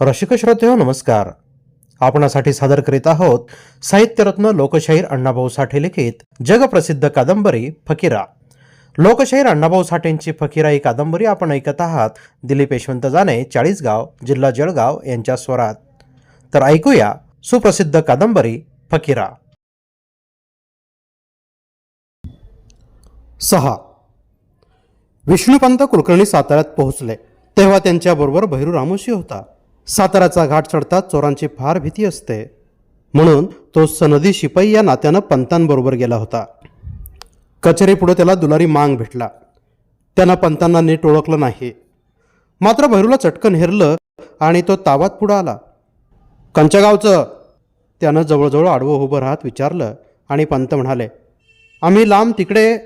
रसिक श्रोते नमस्कार. आपणासाठी सादर करीत आहोत साहित्यरत्न लोकशाहीर अण्णाभाऊ साठे लिखित जगप्रसिद्ध कादंबरी फकीरा. लोकशाहीर अण्णाभाऊ साठेंची फकीरा ही कादंबरी आपण ऐकत आहात. दिलीप यशवंत जाने चाळीसगाव जिल्हा जळगाव यांच्या स्वरात. तर ऐकूया सुप्रसिद्ध कादंबरी फकीरा. सहा. विष्णुपंत कुलकर्णी साताऱ्यात पोहोचले. तेव्हा त्यांच्याबरोबर भैरू रामोशी होता. साताऱ्याचा घाट चढताच चोरांची फार भीती असते. म्हणून तो सनदी शिपाई या नात्यानं पंतांबरोबर गेला होता. कचेरीपुढे त्याला दुलारी मांग भेटला. त्यानं पंतांना नीट ओळखलं नाही. मात्र भैरूला चटकन हेरलं आणि तो तावात पुढं आला. कंचगावचं! त्यानं जवळजवळ आडवं उभं राहत विचारलं आणि पंत म्हणाले आम्ही लांब तिकडे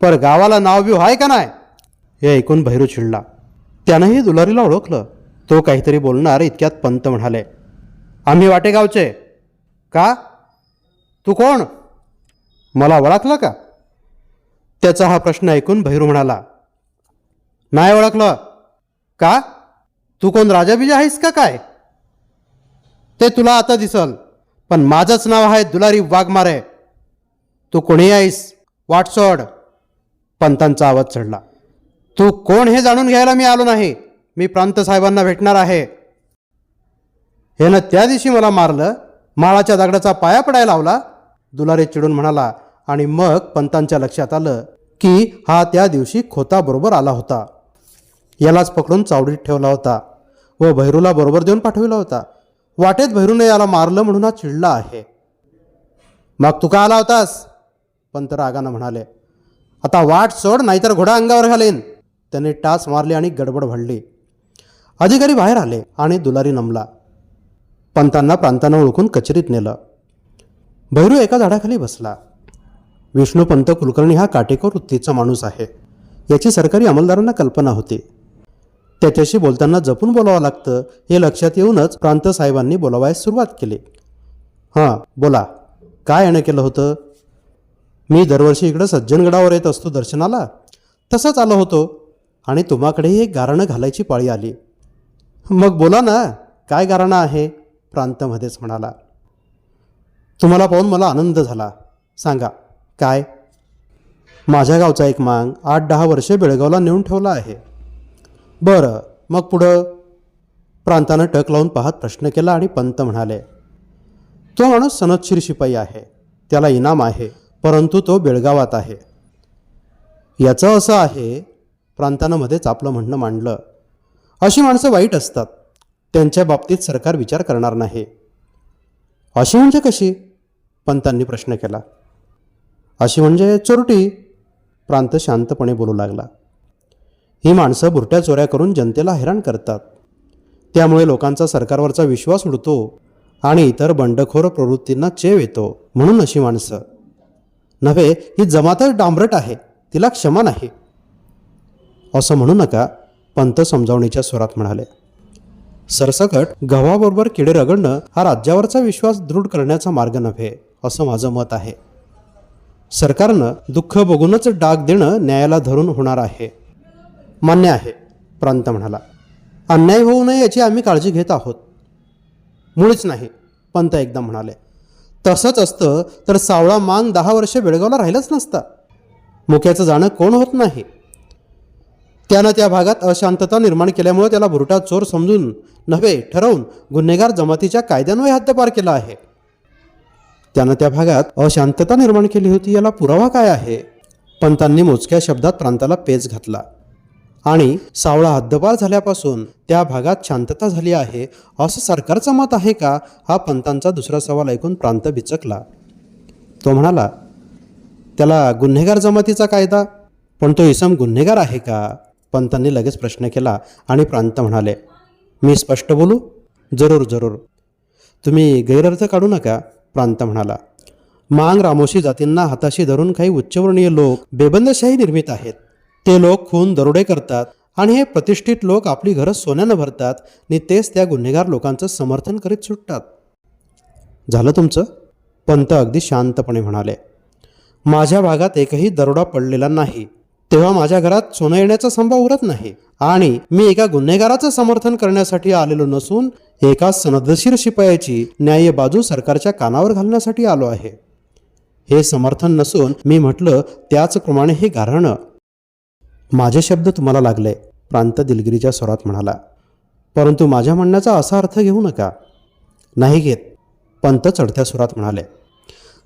पर गावाला नाव बिव आहे का नाही हे ऐकून भैरू चिडला. त्यानंही दुलारीला ओळखलं. तो काहीतरी बोलणार इतक्यात पंत म्हणाले आम्ही वाटेगावचे. का? तू कोण? मला ओळखलं का? त्याचा हा प्रश्न ऐकून भैरू म्हणाला नाही ओळखलं. का? तू कोण राजा बीजा आहेस का काय? ते तुला आता दिसल पण माझंच नाव आहे दुलारी वाघमारे. तू कोणी आहेस वाट सोड. पंतांचा आवाज चढला तू कोण हे जाणून घ्यायला मी आलो नाही? मी प्रांत साहेबांना भेटणार आहे. हे त्या दिवशी मला मारलं माळाच्या दगडाचा पाया पडायला लावला. दुलारे चिडून म्हणाला आणि मग पंतांच्या लक्षात आलं की हा त्या दिवशी खोताबरोबर आला होता. यालाच पकडून चावडीत ठेवला होता व भैरूला बरोबर देऊन पाठविला होता. वाटेत भैरूने याला मारलं म्हणून हा चिडला आहे. मग तू का आला होतास? पंत रागानं म्हणाले. आता वाट सोड नाहीतर घोडा अंगावर घालेन. त्याने टाच मारली आणि गडबड भडली. अधिकारी बाहेर आले आणि दुलारी नमला. पंतांना प्रांतानं ओळखून कचेरीत नेलं. भैरू एका झाडाखाली बसला. विष्णुपंत कुलकर्णी हा काटेकोर वृत्तीचा माणूस आहे. याची सरकारी अंमलदारांना कल्पना होती. त्याच्याशी बोलताना जपून बोलावं लागतं हे लक्षात येऊनच प्रांत साहेबांनी सुरुवात केली. हां बोला. काय येणं केलं होतं? मी दरवर्षी इकडं सज्जनगडावर येत असतो दर्शनाला. तसंच आलो होतो आणि तुम्हाकडेही एक गारणं घालायची पाळी आली. मग बोला ना काय कारण आहे? प्रांतमध्येच म्हणाला. तुम्हाला पाहून मला आनंद झाला. सांगा काय? माझ्या गावचा एक मांग आठ दहा वर्षे बेळगावला नेऊन ठेवला आहे. बरं मग पुढं? प्रांतानं टक लावून पाहत प्रश्न केला आणि पंत म्हणाले तो माणूस सनदशीर शिपाई आहे. त्याला इनाम आहे परंतु तो बेळगावात आहे. याचं असं आहे प्रांतानं मध्येच आपलं म्हणणं मांडलं. अशी माणसं वाईट असतात. त्यांच्या बाबतीत सरकार विचार करणार नाही. अशी म्हणजे कशी? पंतांनी प्रश्न केला. अशी म्हणजे चोरटी? प्रांत शांतपणे बोलू लागला. ही माणसं बुरट्या चोऱ्या करून जनतेला हैराण करतात. त्यामुळे लोकांचा सरकारवरचा विश्वास उडतो आणि इतर बंडखोर प्रवृत्तींना चेव येतो म्हणून अशी माणसं. नव्हे ही जमातच डांबरट आहे. तिला क्षमा नाही. असं म्हणू नका. पंत समजावणीच्या स्वरात म्हणाले सरसकट गव्हाबरोबर किडे रगडणं हा राज्यावरचा विश्वास दृढ करण्याचा मार्ग नव्हे असं माझं मत आहे. सरकारनं दुःख बघूनच डाग देणं न्यायाला धरून होणार आहे. मान्य आहे प्रांत म्हणाला. अन्याय होऊ नये याची आम्ही काळजी घेत आहोत. मुळीच नाही पंत एकदा म्हणाले. तसंच असतं तर सावळा मान दहा वर्ष बेळगावला राहिलंच नसता. मुक्याचं जाणं कोण होत नाही. त्यानं त्या भागात अशांतता निर्माण केल्यामुळे त्याला भुरटा चोर समजून नव्हे ठरवून गुन्हेगार जमातीच्या कायद्यांवर हद्दपार केला आहे. त्यानं त्या भागात अशांतता निर्माण केली होती याला पुरावा काय आहे? पंतांनी मोजक्या शब्दात प्रांताला पेच घातला. आणि सावळा हद्दपार झाल्यापासून त्या भागात शांतता झाली आहे असं सरकारचं मत आहे का? हा पंतांचा दुसरा सवाल ऐकून प्रांत बिचकला. तो म्हणाला त्याला गुन्हेगार जमातीचा कायदा? पण तो इसम गुन्हेगार आहे का? पंतांनी लगेच प्रश्न केला आणि प्रांत म्हणाले मी स्पष्ट बोलू? जरूर जरूर. तुम्ही गैरअर्थ काढू नका प्रांत म्हणाला. मांग रामोशी जातींना हाताशी धरून काही उच्चवर्णीय लोक बेबंदशाही निर्मित आहेत. ते लोक खून दरोडे करतात आणि हे प्रतिष्ठित लोक आपली घरं सोन्यानं भरतात आणि तेच त्या गुन्हेगार लोकांचं समर्थन करीत सुटतात. झालं तुमचं? पंत अगदी शांतपणे म्हणाले. माझ्या भागात एकही दरोडा पडलेला नाही. तेव्हा माझ्या घरात सोनं येण्याचा संभव उरत नाही. आणि मी एका गुन्हेगाराचं समर्थन करण्यासाठी आलेलो नसून एका सनदशीर शिपायाची न्याय्य बाजू सरकारच्या कानावर घालण्यासाठी आलो आहे. हे समर्थन नसून मी म्हटलं त्याचप्रमाणे हे गारणं माझे शब्द तुम्हाला लागले प्रांत दिलगिरीच्या स्वरात म्हणाला. परंतु माझ्या म्हणण्याचा असा अर्थ घेऊ नका. नाही घेत पंत चढत्या सुरात म्हणाले.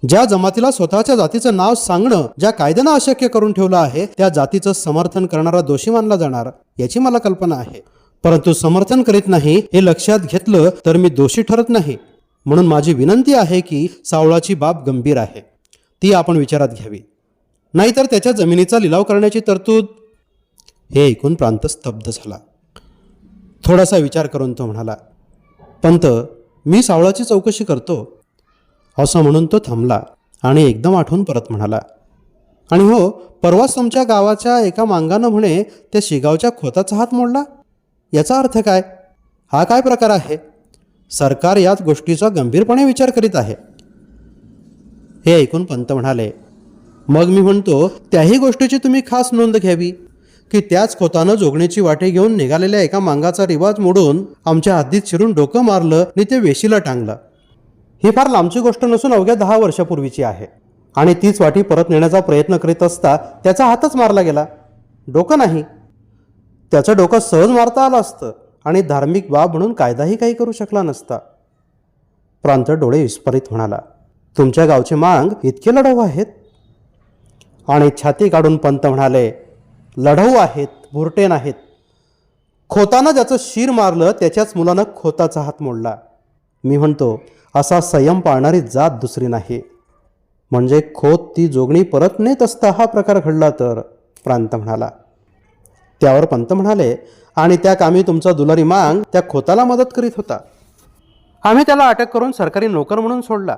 ज्या जमातीला स्वतःच्या जातीचं नाव सांगणं ज्या कायद्यानं अशक्य करून ठेवलं आहे त्या जातीचं समर्थन करणारा दोषी मानला जाणार याची मला कल्पना आहे. परंतु समर्थन करीत नाही हे लक्षात घेतलं तर मी दोषी ठरत नाही. म्हणून माझी विनंती आहे की सावळाची बाब गंभीर आहे. ती आपण विचारात घ्यावी. नाहीतर त्याच्या जमिनीचा लिलाव करण्याची तरतूद हे ऐकून प्रांत स्तब्ध झाला. थोडासा विचार करून तो म्हणाला पंत मी सावळाची चौकशी करतो. असं म्हणून तो थांबला आणि एकदम आठवून परत म्हणाला आणि हो परवाच तुमच्या गावाच्या एका मांगानं म्हणे त्या शिगावच्या खोताचा हात मोडला? याचा अर्थ काय? हा काय प्रकार आहे? सरकार याच गोष्टीचा गंभीरपणे विचार करीत आहे. हे ऐकून पंत म्हणाले मग मी म्हणतो त्याही गोष्टीची तुम्ही खास नोंद घ्यावी की त्याच खोतानं जोगणीची वाटे घेऊन निघालेल्या एका मांगाचा रिवाज मोडून आमच्या हद्दीत शिरून डोकं मारलं आणि ते वेशीला टांगलं. ही फार लांबची गोष्ट नसून अवघ्या दहा वर्षापूर्वीची आहे. आणि तीच वाटी परत नेण्याचा प्रयत्न करीत असता त्याचा हातच मारला गेला. डोकं नाही. त्याचं डोकं सहज मारता आलं असतं आणि धार्मिक बाब म्हणून कायदाही काही करू शकला नसता. प्रांत डोळे विस्फारित म्हणाला तुमच्या गावचे मांग इतके लढाऊ आहेत? आणि छाती काढून पंत म्हणाले लढाऊ आहेत भुरटेन आहेत. खोतानं ज्याचं शिर मारलं त्याच्याच मुलानं खोताचा हात मोडला. मी म्हणतो असा संयम पाळणारी जात दुसरी नाही. म्हणजे खोत ती जोगणी परत नेत असता हा प्रकार घडला तर? प्रांत म्हणाला. त्यावर पंत म्हणाले आणि त्या कामी तुमचा दुलारी मांग त्या खोताला मदत करीत होता. आम्ही त्याला अटक करून सरकारी नोकर म्हणून सोडला.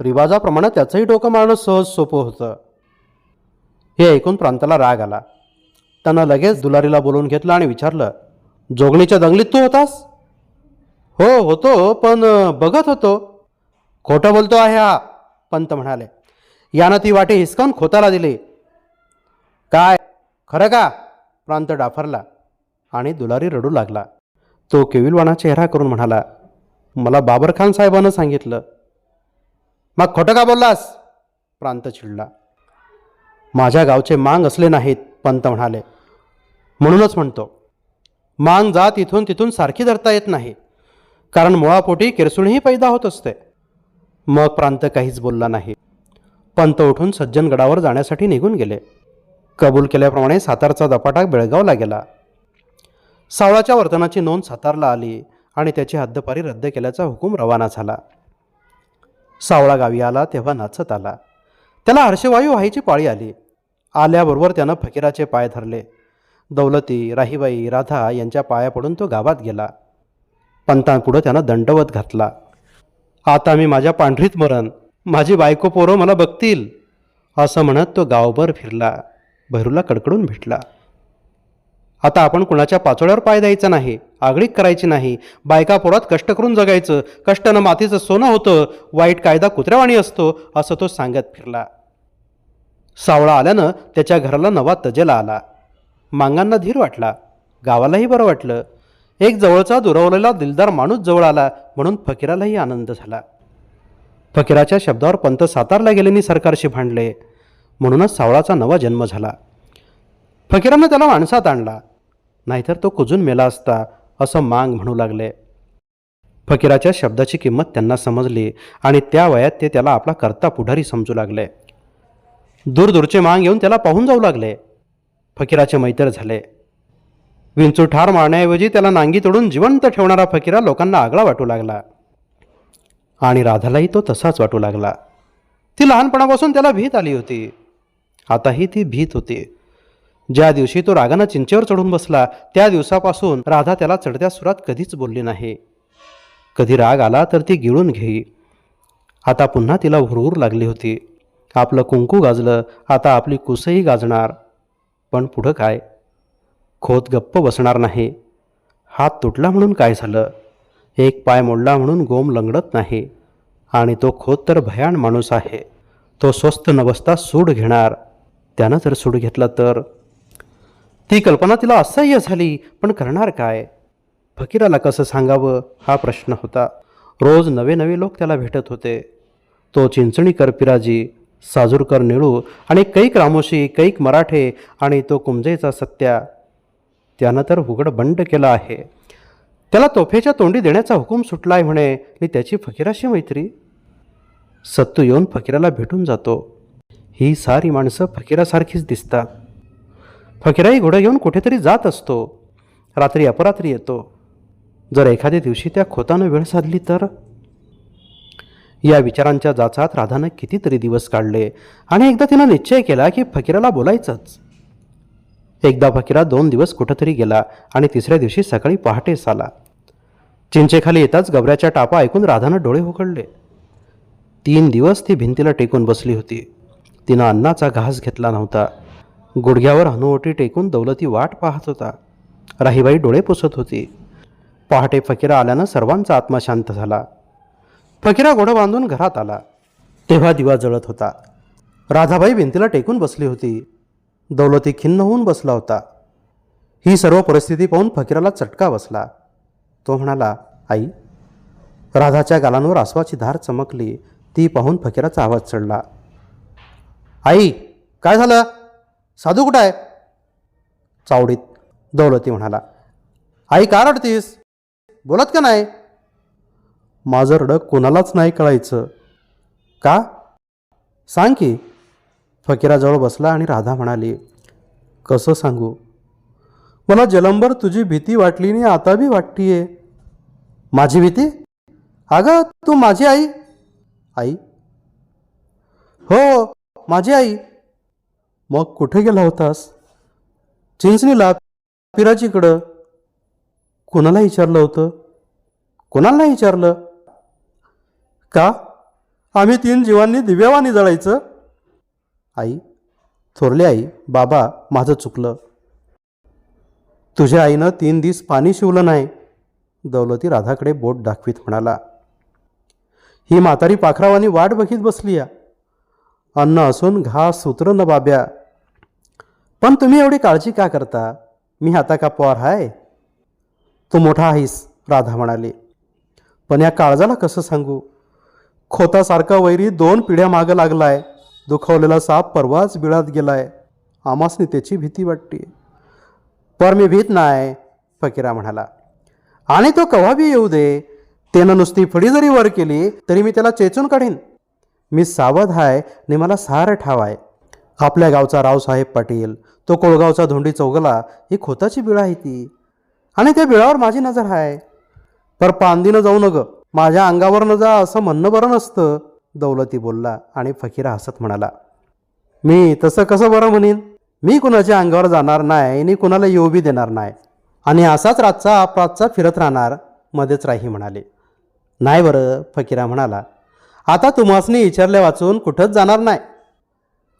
रिवाजाप्रमाणे त्याचंही डोकं मारणं सहज सोपं होतं. हे ऐकून प्रांताला राग आला. त्यानं लगेच दुलारीला बोलवून घेतलं आणि विचारलं जोगणीच्या दंगलीत तू होतास? हो होतो पण बघत होतो. खोटं बोलतो आहे हा पंत म्हणाले. यानं ती वाटी हिसकावून खोताला दिली. काय? खरं का? प्रांत डाफरला आणि दुलारी रडू लागला. तो केविलवाणा चेहरा करून म्हणाला मला बाबरखान साहेबानं सांगितलं. मग खोटं का बोललास? प्रांत चिडला. माझ्या गावचे मांग असले नाहीत पंत म्हणाले. म्हणूनच म्हणतो. मांग जात इथून तिथून सारखी धरता येत नाही. कारण मुळापोटी किरसुणीही पैदा होत असते. मग प्रांत काहीच बोलला नाही. पंत उठून सज्जनगडावर जाण्यासाठी निघून गेले. कबूल केल्याप्रमाणे सातारचा दपाटा बेळगावला गेला. सावळाच्या वर्तनाची नोंद सातारला आली आणि त्याची हद्दपारी रद्द केल्याचा हुकूम रवाना झाला. सावळा गावी आला तेव्हा नाचत आला. त्याला हर्षवायू व्हायची पाळी आली. आल्याबरोबर त्यानं फकीराचे पाय धरले. दौलती राहीबाई राधा यांच्या पाया पडून तो गावात गेला. पंतांपुढं त्यानं दंडवत घातला. आता मी माझ्या पांढरीत मरण माझी बायको पोरं मला बघतील असं म्हणत तो गावभर फिरला भैरूला कडकडून भेटला. आता आपण कुणाच्या पाचोळ्यावर पाय द्यायचा नाही आगळीक करायची नाही बायका पोरात कष्ट करून जगायचं कष्टानं मातीचं सोनं होतं वाईट कायदा कुत्र्यावाणी असतो असं तो सांगत फिरला. सावळा आल्यानं त्याच्या घराला नवा तजेला आला. मांगांना धीर वाटला. गावालाही बरं वाटलं. एक जवळचा दुरावलेला दिलदार माणूस जवळ आला म्हणून फकीरालाही आनंद झाला. फकीराच्या शब्दावर पंत सातारला गेल्याने सरकारशी भांडले म्हणूनच सावळाचा नवा जन्म झाला. फकीरानं त्याला माणसात आणला नाहीतर तो कुजून मेला असता असं मांग म्हणू लागले. फकीराच्या शब्दाची किंमत त्यांना समजली आणि त्या वयात ते त्याला आपला करता पुढारी समजू लागले. दूरदूरचे मांग येऊन त्याला पाहून जाऊ लागले. फकीराचे मैत्र झाले. विंचू ठार मारण्याऐवजी त्याला नांगी तोडून जिवंत ठेवणारा फकीरा लोकांना आगळा वाटू लागला. आणि राधालाही तो तसाच वाटू लागला. ती लहानपणापासून त्याला भीत आली होती. आताही ती भीत होती. ज्या दिवशी तो रागानं चिंचेवर चढून बसला त्या दिवसापासून राधा त्याला चढत्या सुरात कधीच बोलली नाही. कधी राग आला तर ती गिळून घेई. आता पुन्हा तिला हुरहुर लागली होती. आपलं कुंकू गाजलं आता आपली कुसही गाजणार. पण पुढं काय? खोत गप्प बसणार नाही. हात तुटला म्हणून काय झालं? एक पाय मोडला म्हणून गोम लंगडत नाही. आणि तो खोत तर भयान माणूस आहे. तो स्वस्त न बसता सूड घेणार. त्यानं जर सूड घेतला तर? ती कल्पना तिला असह्य झाली पण करणार काय? फकीराला कसं सांगावं? हा प्रश्न होता. रोज नवे नवे लोक त्याला भेटत होते. तो चिंचणीकर पिराजी साजूरकर निळू आणि कैक रामोशी कैक मराठे आणि तो कुमजेचा सत्या त्यानं तर हुगड बंड केला आहे. त्याला तोफेच्या तोंडी देण्याचा हुकूम सुटला आहे म्हणे. आणि त्याची फकीराशी मैत्री. सत्तू येऊन फकीराला भेटून जातो. ही सारी माणसं फकीरासारखीच दिसतात. फकीराही घोडं घेऊन कुठेतरी जात असतो. रात्री अपरात्री येतो. जर एखाद्या दिवशी त्या खोतानं वेळ साधली तर? या विचारांच्या जाचात राधानं कितीतरी दिवस काढले. आणि एकदा तिनं निश्चय केला की फकीराला बोलायचंच. एकदा फकीरा दोन दिवस कुठंतरी गेला आणि तिसऱ्या दिवशी सकाळी पहाटेस आला चिंचेखाली येताच गबऱ्याच्या टापा ऐकून राधानं डोळे उघडले. तीन दिवस ती भिंतीला टेकून बसली होती. तिनं अन्नाचा घास घेतला नव्हता. गुडघ्यावर हनुवटी टेकून दौलती वाट पाहत होता. राहीबाई डोळे पुसत होती. पहाटे फकीरा आल्यानं सर्वांचा आत्मा शांत झाला. फकीरा घोडं बांधून घरात आला. तेव्हा दिवा जळत होता. राधाबाई भिंतीला टेकून बसली होती. दौलती खिन्न होऊन बसला होता. ही सर्व परिस्थिती पाहून फकीराला चटका बसला. तो म्हणाला आई राधाच्या गालांवर आसवाची धार चमकली. ती पाहून फकीराचा आवाज चढला. आई काय झालं? साधू कुठं आहे? चावडीत दौलती म्हणाला आई का रडतीस? बोलत का नाही? माझं रडक कोणालाच नाही कळायचं. का? सांग की फकीराजवळ बसला आणि राधा म्हणाली कसं सांगू? मला जलंबर तुझी भीती वाटली आणि आता बी वाटतीये. माझी भीती? अगं तू माझी आई. आई? हो माझी आई. मग कुठे गेला होतास? चिंचणीला पिराजीकडं कोणाला विचारलं होतं? कोणाला नाही विचारलं? का? आम्ही तीन जीवांनी दिव्यावानी जळायचं? आई थोरली आई बाबा माझं चुकलं. तुझ्या आईनं तीन दिस पाणी शिवलं नाही दौलती राधाकडे बोट दाखवीत म्हणाला. ही म्हातारी पाखरावानी वाट बघीत बसली या अन्न असून घास सूत्र न बाब्या. पण तुम्ही एवढी काळजी का करता? मी आता का पोर हाय? तू मोठा आहेस राधा म्हणाली. पण या काळजाला कसं सांगू? खोतासारखा वैरी दोन पिढ्या मागं लागलाय. दुखवलेला साप परवाच बिळात गेलाय. आमासनी त्याची भीती वाटते. पर मी भीत नाही फकीरा म्हणाला. आणि तो कवा येऊ दे त्यानं नुसती फडी जरी वर केली तरी मी त्याला चेचून काढीन. मी सावध आहे आणि मला सारं ठाव आहे आपल्या गावचा रावसाहेब पाटील तो कोळगावचा धोंडी चौगला ही खोताची बिळा आहे ती. आणि त्या बिळावर माझी नजर आहे पर पांदीनं जाऊ नग माझ्या अंगावर न जा असं म्हणणं बरं नसतं. दौलती बोलला आणि फकीरा हसत म्हणाला मी तसं कसं बरं म्हणीन? मी कुणाच्या अंगावर जाणार नाही आणि कुणाला येऊ बी देणार नाही. आणि असाच रातचा अपरातचा फिरत राहणार मध्येच राही म्हणाले. नाही बरं फकीरा म्हणाला आता तुम्हासनी विचारल्या वाचून कुठंच जाणार नाही.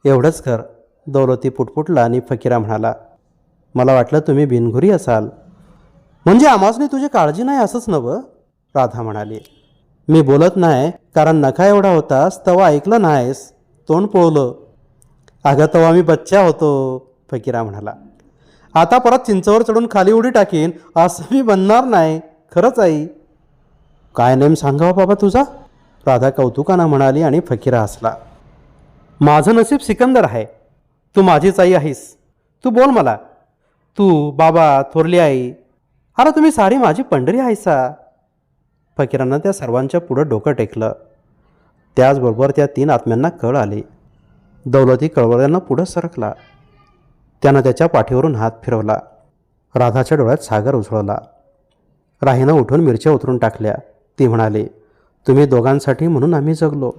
एवढंच कर दौलती पुटपुटला आणि फकीरा म्हणाला मला वाटलं तुम्ही बिनघुरी असाल. म्हणजे आम्हासनी तुझी काळजी नाही असंच नवं राधा म्हणाली मी बोलत नाही कारण नखा एवढा होतास तवा ऐकलं नाहीस. तोंड पोळलं. अगं तवा मी बच्चा होतो फकीरा म्हणाला. आता परत चिंचवर चढून खाली उडी टाकीन असं मी बनणार नाही. खरंच आई. काय नेम सांगावा बाबा तुझा? राधा कौतुकानं म्हणाली आणि फकीरा हसला. माझं नसीब सिकंदर आहे. तू माझीच आई आहेस. तू बोल मला. तू बाबा थोरली आई. अरे तुम्ही सारी माझी पंढरी आहेसा. फकीरानं त्या सर्वांच्या पुढं डोकं टेकलं. त्याचबरोबर त्या तीन आत्म्यांना कळ आली. दौलती कळवळ्यांना पुढं सरकला. त्यानं त्याच्या पाठीवरून हात फिरवला. राधाच्या डोळ्यात सागर उसळला. राहीनं उठून मिरच्या उतरून टाकल्या. ती म्हणाली तुम्ही दोघांसाठी म्हणून आम्ही जगलो.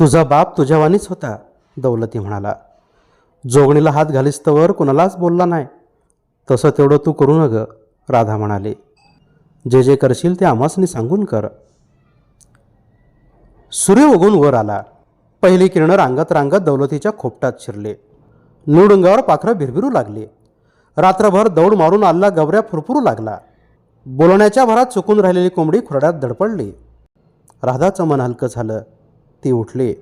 तुझा बाप तुझ्यावानीच होता दौलती म्हणाला. जोगणीला हात घालिस्तवर कुणालाच बोलला नाही. तसं तेवढं तू करू न ग राधा म्हणाली. जे जे करशील ते आम्हासनी सांगून कर. सूर्य उगून वर आला. पहिली किरणं रांगत रांगत दौलतीच्या खोपटात शिरले. निवडुंगावर पाखरं भिरभिरू लागली. रात्रभर दौड मारून आल्ला गवऱ्या फुरफुरू लागला. बोलण्याच्या भरात चुकून राहिलेली कोंबडी खुरड्यात धडपडली. राधाचं मन हलकं झालं. ती उठली.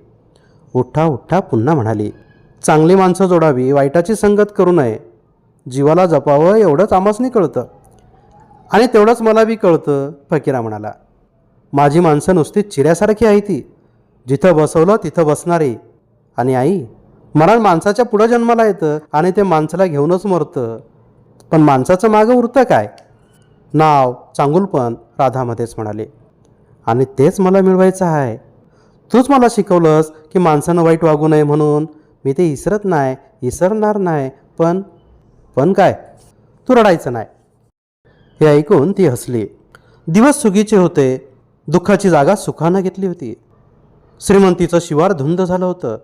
उठ्ठा उठ्ठा पुन्हा म्हणाली चांगली माणसं जोडावी वाईटाची संगत करू नये. जीवाला जपावं एवढंच आमासनी कळतं. आणि तेवढंच मला बी कळतं फकीरा म्हणाला. माझी माणसं नुसती चिऱ्यासारखी आहे ती. जिथं बसवलं तिथं बसणारी. आणि आई मरण माणसाच्या पुढं जन्माला येतं आणि ते माणसाला घेऊनच मरतं. पण माणसाचं मागं उरतं काय? नाव चांगुलपण राधामध्येच म्हणाले. आणि तेच मला मिळवायचं आहे. तूच मला शिकवलंस की माणसानं वाईट वागू नये म्हणून. मी ते इसरत नाही इसरणार नाही. पण पण काय? तू रडायचं नाही. हे ऐकून ती हसली. दिवस सुगीचे होते. दुःखाची जागा सुखानं घेतली होती. श्रीमंतीचं शिवार धुंद झालं होतं.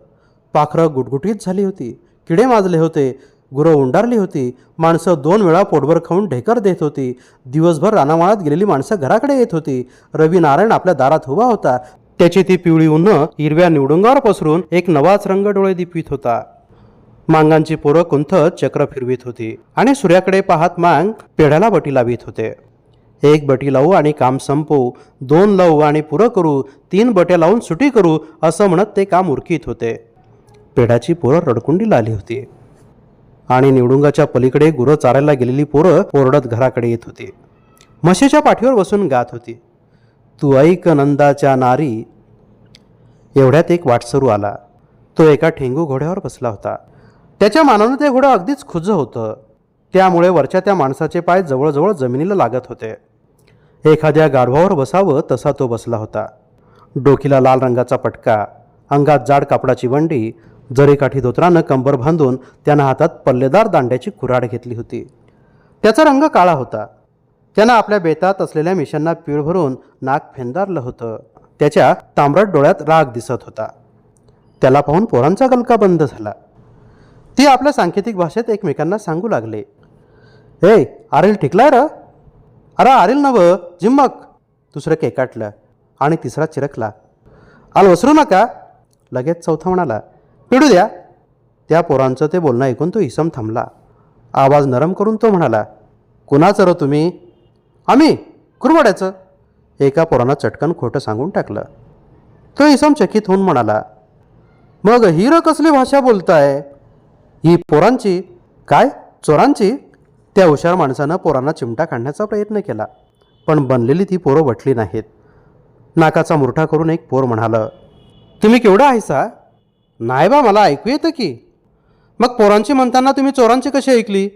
पाखरं गुटगुटीत झाली होती. किडे माजले होते. गुरं उंडारली होती. माणसं दोन वेळा पोटभर खाऊन ढेकर देत होती. दिवसभर रानामाळात गेलेली माणसं घराकडे येत होती. रवी नारायण आपल्या दारात उभा होता. त्याची ती पिवळी उन्ह हिरव्या निवडुंगावर पसरून एक नवाच रंग डोळे दिपवीत होता. मांगांची पोरं कुंथत चक्र फिरवीत होती आणि सूर्याकडे पाहत मांग पेढ्याला बटी लावित होते. एक बटी लावू आणि काम संपवू दोन लावू आणि पुरं करू तीन बट्या लावून सुटी करू असं म्हणत ते काम उरकीत होते. पेढ्याची पोरं रडकुंडीला आली होती. आणि निवडुंगाच्या पलीकडे गुरं चारायला गेलेली पोरं ओरडत घराकडे येत होती. म्हशीच्या पाठीवर बसून गात होती. तू ऐक नंदाच्या नारी. एवढ्यात एक वाटसरू आला. तो एका ठेंगू घोड्यावर बसला होता. त्याच्या मानानं ते घोडं अगदीच खुज्ज होतं. त्यामुळे वरच्या त्या माणसाचे पाय जवळजवळ जमिनीला लागत होते. एखाद्या गाढवावर बसावं तसा तो बसला होता. डोकीला लाल रंगाचा पटका अंगात जाड कापडाची वंडी जरीकाठी धोत्रानं कंबर बांधून त्यानं हातात पल्लेदार दांड्याची कुऱ्हाड घेतली होती. त्याचा रंग काळा होता. त्यानं आपल्या बेतात असलेल्या मिशांना पीळ भरून नाक फेंदारलं होतं. त्याच्या तांबरट डोळ्यात राग दिसत होता. त्याला पाहून पोरांचा गलका बंद झाला. ती आपल्या सांकेतिक भाषेत एकमेकांना सांगू लागले. ए आरेल ठिकलाय र? अरे आरेल नव जिम्मक. दुसरं केकाटलं आणि तिसरा चिरकला. आल वसरू नका. लगेच चौथा म्हणाला पिडू द्या. त्या पोरांचं ते बोलणं ऐकून तो इसम थांबला. आवाज नरम करून तो म्हणाला कुणाचं र तुम्ही? आम्ही कुरवाड्याचं. एका पोरानं चटकन खोटं सांगून टाकलं. तो इसम चकित होऊन म्हणाला मग हिरं कसली भाषा बोलताय? ही पोरांची काय? चोरांची? त्या हुशार माणसानं पोरांना चिमटा काढण्याचा प्रयत्न केला. पण बनलेली ती पोरं वटली नाहीत. नाकाचा मुरठा करून एक पोर म्हणालं तुम्ही केवढं आहेसा? नाही बा मला ऐकू येतं की. मग पोरांची म्हणताना तुम्ही चोरांची कशी ऐकली?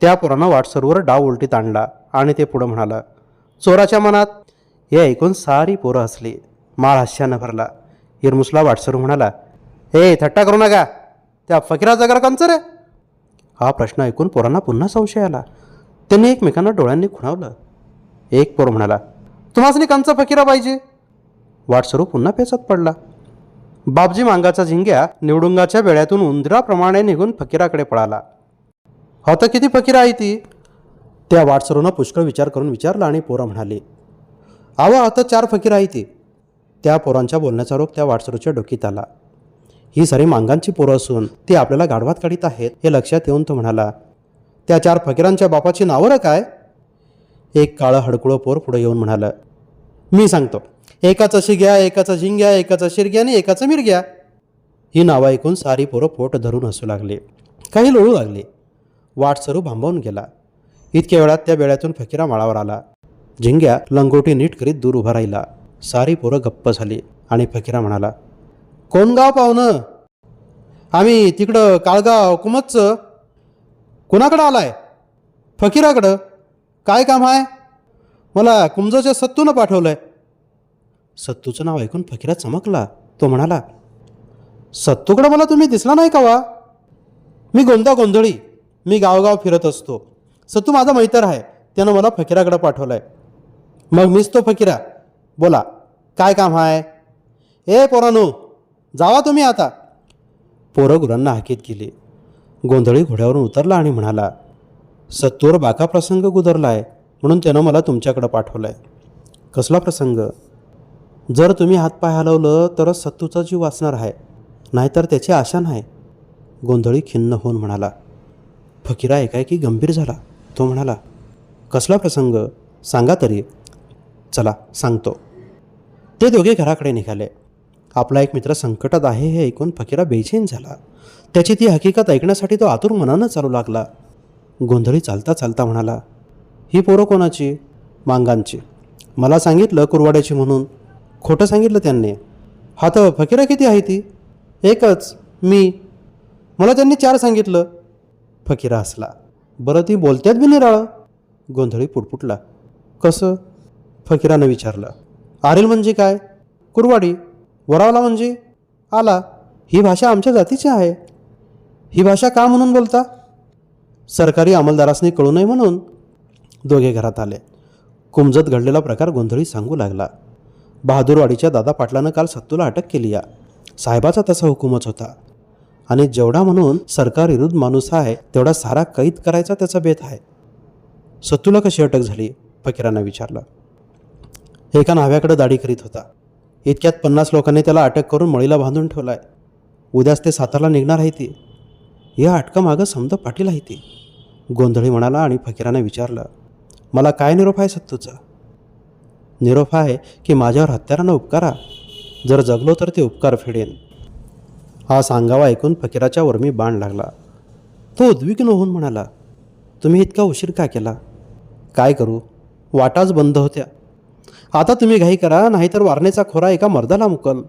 त्या पोरानं वाटसरूवर डाव उलटीत आणला आणि ते पुढं म्हणालं चोराच्या मनात हे ऐकून सारी पोरं हसली. माळ हास्यानं भरला. हिरमुसला वाटसरू म्हणाला ए थट्टा करू नका. त्या फकीराचा घर कंच आहे हा प्रश्न ऐकून पोरांना पुन्हा संशय आला. त्यांनी एकमेकांना डोळ्यांनी खुणावलं. एक पोर म्हणाला तुम्हासनी कंच फकीरा पाहिजे? वाटसरू पुन्हा पेचत पडला. बापजी मांगाचा झिंग्या निवडुंगाच्या वेळ्यातून उंदराप्रमाणे निघून फकीराकडे पळाला. हो किती फकीरा आहे ती? त्या वाटसरूनं पुष्कळ विचार करून विचारला आणि पोरं म्हणाली अहो आता चार फकीर आहे ती. त्या पोरांच्या बोलण्याचा रोग त्या वाटसरूच्या डोकीत आला. ही सारी मांगांची पोरं असून ती आपल्याला गाढवात काढीत आहेत हे लक्षात येऊन तो म्हणाला त्या चार फकीरांच्या बापाची नावं काय? एक काळं हडकुळं पोर पुढे येऊन म्हणालं मी सांगतो एकाचं शिग्या एकाचं झिंग्या एकाचं शिरग्या आणि एकाचं मिरग्या ही नावं ऐकून सारी पोरं पोट धरून हसू लागले काही लोळू लागले वाट सरू गेला. इतक्या वेळात त्या वेळातून फकीरा माळावर आला. झिंग्या लंगोटी नीट करीत दूर उभा राहिला. सारी पोरं गप्प झाली आणि फकीरा म्हणाला कोण गाव पाहुणं आम्ही तिकडं काळगाव कुमतचं. कुणाकडं आलाय? फकीराकडं. काय काम आहे मला कुमजोच्या सत्तूनं पाठवलं आहे सत्तूचं नाव ऐकून फकीरा चमकला. तो म्हणाला सत्तूकडं मला तुम्ही दिसला नाही का वा मी गोंदा गोंधळी. मी गावगाव फिरत असतो. सत्तू माझा मैतर आहे त्यानं मला फकीराकडं पाठवलं आहे मग मीच तो फकीरा. बोला काय काम आहे ए पोरानू जावा तुम्ही आता. पोरं गुरांना हाकीत गेली. गोंधळी घोड्यावरून उतरला आणि म्हणाला सत्तूर बाका प्रसंग गुदरला आहे म्हणून त्यानं मला तुमच्याकडं पाठवलं आहे कसला प्रसंग? जर तुम्ही हातपाय हलवलं तरच सत्तूचा जीव वाचणार आहे नाहीतर त्याची आशा नाही. गोंधळी खिन्न होऊन म्हणाला फकीरा एकाएकी गंभीर झाला. तो म्हणाला कसला प्रसंग? सांगा तरी. चला सांगतो. ते दोघे घराकडे निघाले. आपला एक मित्र संकटात आहे हे ऐकून फकीरा बेचैन झाला. त्याची ती हकीकत ऐकण्यासाठी तो आतुर मनानं चालू लागला. गोंधळी चालता चालता म्हणाला ही पोरं कोणाची? मांगांची. मला सांगितलं कुरवाड्याची म्हणून. खोटं सांगितलं त्यांनी. हा तर फकीरा किती आहे ती? एकच मी. मला त्यांनी चार सांगितलं. फकीरा हसला. बरं ती बोलत्यात बी निराळं. गोंधळी पुटपुटला. कसं? फकीरानं विचारलं. आरेल म्हणजे काय? कुरवाडी. वरावला म्हणजे? आला. ही भाषा आमच्या जातीची आहे. ही भाषा का म्हणून बोलता? सरकारी अंमलदारासनी कळू नये म्हणून दोघे घरात आले. कुमजत घडलेला प्रकार गोंधळी सांगू लागला. बहादूरवाडीच्या दादा पाटलानं काल सत्तूला अटक केली या. साहेबाचा तसा हुकूमच होता. आणि जेवढा म्हणून सरकार विरुद्ध माणूस आहे तेवढा सारा कैद करायचा त्याचा बेत आहे. सत्तूला कशी अटक झाली? फकीरांना विचारलं. एका नाव्याकडं दाढी करीत होता. इतक्यात पन्नास लोकांनी त्याला अटक करून मळीला बांधून ठेवलाय. उद्याच ते सातारला निघणार आहे ती. या अटकामागं समद पाटील आहे ती. गोंधळी म्हणाला आणि फकीराने विचारलं मला काय निरोप आहे सत्तूचा? निरोप आहे की माझ्यावर हत्यारानं उपकारा. जर जगलो तर ते उपकार फेडेन. हा सांगावा ऐकून फकीराच्या वर्मी बाण लागला. तो उद्विग्न होऊन म्हणाला तुम्ही इतका उशीर का केला? काय करू? वाटाच बंद होत्या. आता तुम्ही घाई करा नाहीतर वारणेचा खोरा एका मर्दाला मुकल.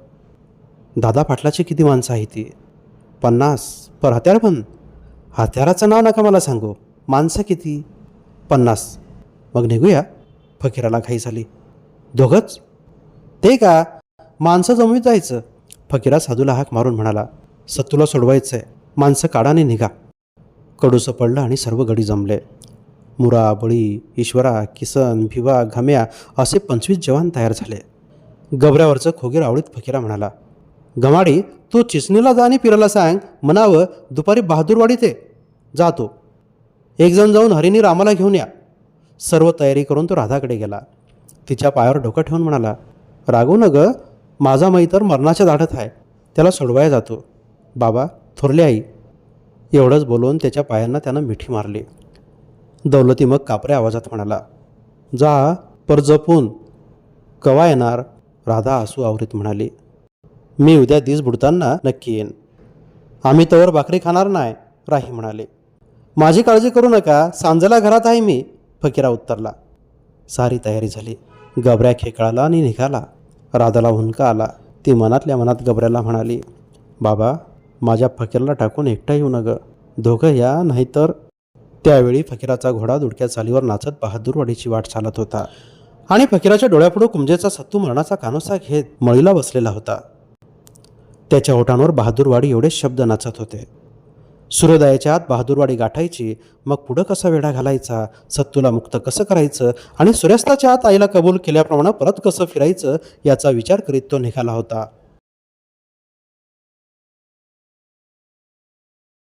दादा पाटलाची किती माणसं आहे ती? पन्नास. पर हत्यार पण? हत्याराचं नाव नका मला सांगू. माणसं किती? पन्नास. मग निघूया. फकीराला घाई झाली. दोघंच? ते का? माणसं जमवीत जायचं. फकीरा साधूला हाक मारून म्हणाला सत्तूला सोडवायचं आहे माणसं काढाने निघा. कडूसं पडलं आणि सर्व गडी जमले. मुरा बळी ईश्वरा किसन भिवा घम्या असे पंचवीस जवान तयार झाले. गबऱ्यावरचं खोगीर आवडीत फकीरा म्हणाला गमाडी तू चिचणीला जा आणि पिराला सांग म्हणावं दुपारी बहादूरवाडी ते जातो एक जण जाऊन हरिणी रामाला घेऊन या. सर्व तयारी करून तो राधाकडे गेला. तिच्या पायावर डोकं ठेवून म्हणाला रागू न ग माझा मैतर मरणाच्या दाढत आहे. त्याला सोडवाया जातो. बाबा थोरली आई. एवढंच बोलून त्याच्या पायांना त्यानं मिठी मारली. दौलती मग कापऱ्या आवाजात म्हणाला जा पर जपून कवा येणार? राधा आसू आवरीत म्हणाली मी उद्या दिस बुडताना नक्की येईन. आम्ही तवर भाकरी खाणार नाही राही म्हणाले माझी काळजी करू नका सांजला घरात आहे मी फकीरा उत्तरला. सारी तयारी झाली. गबऱ्या खेकळाला आणि निघाला. राधाला हुंका आला. ती मनातल्या मनात गबऱ्याला म्हणाली बाबा माझ्या फकीरला टाकून एकटा येऊ नग. दोघं या नाहीतर त्यावेळी फकीराचा घोडा दुडक्या चालीवर नाचत बहादूरवाडीची वाट चालत होता. आणि फकीराच्या डोळ्यापुढं कुंजेचा सत्तू मरणाचा कानोसा घेत मळीला बसलेला होता. त्याच्या ओठांवर बहादूरवाडी एवढे शब्द नाचत होते. सूर्योदयाच्या आत बहादूरवाडी गाठायची मग पुढं कसा वेढा घालायचा सत्तूला मुक्त कसं करायचं आणि सूर्यास्ताच्या आत आईला कबूल केल्याप्रमाणे परत कसं फिरायचं याचा विचार करीत तो निघाला होता.